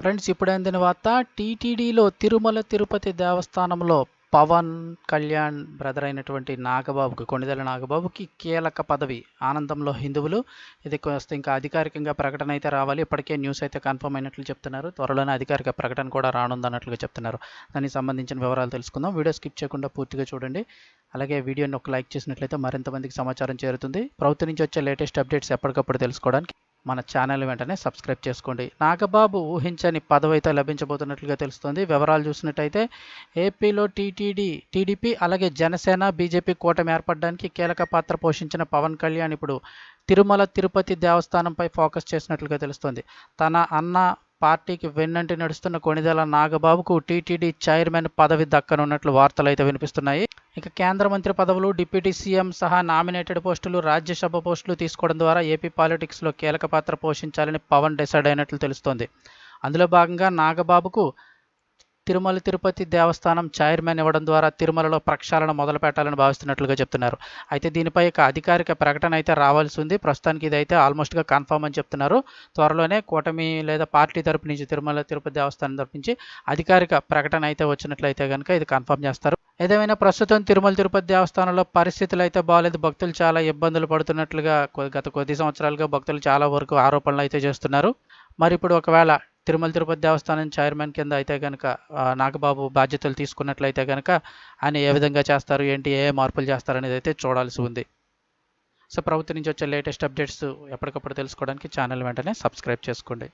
Friends ఇప్పుడు అందిన వార్త టీటీడీలో తిరుమల తిరుపతి దేవస్థానంలో పవన్ కళ్యాణ్ బ్రదర్ అయినటువంటి నాగబాబుకి కొణిదెల నాగబాబుకి కీలక పదవి. ఆనందంలో హిందువులు. ఇది వస్తే ఇంకా అధికారికంగా ప్రకటన అయితే రావాలి. ఇప్పటికే న్యూస్ అయితే కన్ఫర్మ్ అయినట్లు చెప్తున్నారు. త్వరలోనే అధికారిక ప్రకటన కూడా రానుందన్నట్లుగా చెప్తున్నారు. దానికి సంబంధించిన వివరాలు తెలుసుకుందాం. వీడియో స్కిప్ చేయకుండా పూర్తిగా చూడండి. అలాగే వీడియోని ఒక లైక్ చేసినట్లయితే మరింత మందికి సమాచారం చేరుతుంది. ప్రభుత్వం నుంచి వచ్చే లేటెస్ట్ అప్డేట్స్ ఎప్పటికప్పుడు తెలుసుకోవడానికి మన ఛానల్ వెంటనే సబ్స్క్రైబ్ చేసుకోండి. నాగబాబు ఊహించని పదవి అయితే లభించబోతున్నట్లుగా తెలుస్తుంది. వివరాలు చూసినట్టయితే ఏపీలో టీటీడీ టీడీపీ అలాగే జనసేన బీజేపీ కూటమి ఏర్పడడానికి కీలక పాత్ర పోషించిన పవన్ కళ్యాణ్ ఇప్పుడు తిరుమల తిరుపతి దేవస్థానంపై ఫోకస్ చేసినట్లుగా తెలుస్తుంది. తన అన్న పార్టీకి వెన్నంటి నడుస్తున్న కొణిదెల నాగబాబుకు టీటీడీ చైర్మన్ పదవి దక్కనున్నట్లు వార్తలు అయితే వినిపిస్తున్నాయి. ఇక కేంద్ర మంత్రి పదవులు డిప్యూటీ సీఎం సహా నామినేటెడ్ పోస్టులు రాజ్యసభ పోస్టులు తీసుకోవడం ద్వారా ఏపీ పాలిటిక్స్లో కీలక పాత్ర పోషించాలని పవన్ డిసైడ్ అయినట్లు తెలుస్తోంది. అందులో భాగంగా నాగబాబుకు తిరుమల తిరుపతి దేవస్థానం చైర్మన్ ఇవ్వడం ద్వారా తిరుమలలో ప్రక్షాళన మొదలు పెట్టాలని భావిస్తున్నట్లుగా చెప్తున్నారు. అయితే దీనిపై ఒక అధికారిక ప్రకటన అయితే రావాల్సి ఉంది. ప్రస్తుతానికి ఇదైతే ఆల్మోస్ట్గా కన్ఫామ్ అని చెప్తున్నారు. త్వరలోనే కూటమి లేదా పార్టీ తరపు నుంచి తిరుమల తిరుపతి దేవస్థానం తరపు నుంచి అధికారిక ప్రకటన అయితే వచ్చినట్లయితే కనుక ఇది కన్ఫర్మ్ చేస్తారు. ఏదేమైనా ప్రస్తుతం తిరుమల తిరుపతి దేవస్థానంలో పరిస్థితులు అయితే బాగాలేదు భక్తులు చాలా ఇబ్బందులు పడుతున్నట్లుగా గత కొద్ది సంవత్సరాలుగా భక్తులు చాలా వరకు ఆరోపణలు అయితే చేస్తున్నారు. మరి ఇప్పుడు ఒకవేళ తిరుమల తిరుపతి దేవస్థానం చైర్మన్ కింద అయితే కనుక నాగబాబు బాధ్యతలు తీసుకున్నట్లయితే కనుక ఆయన ఏ విధంగా చేస్తారు ఏంటి ఏ మార్పులు చేస్తారు అనేది అయితే చూడాల్సి ఉంది. సో ప్రభుత్వం నుంచి వచ్చే లేటెస్ట్ అప్డేట్స్ ఎప్పటికప్పుడు తెలుసుకోవడానికి ఛానల్ వెంటనే సబ్స్క్రైబ్ చేసుకోండి.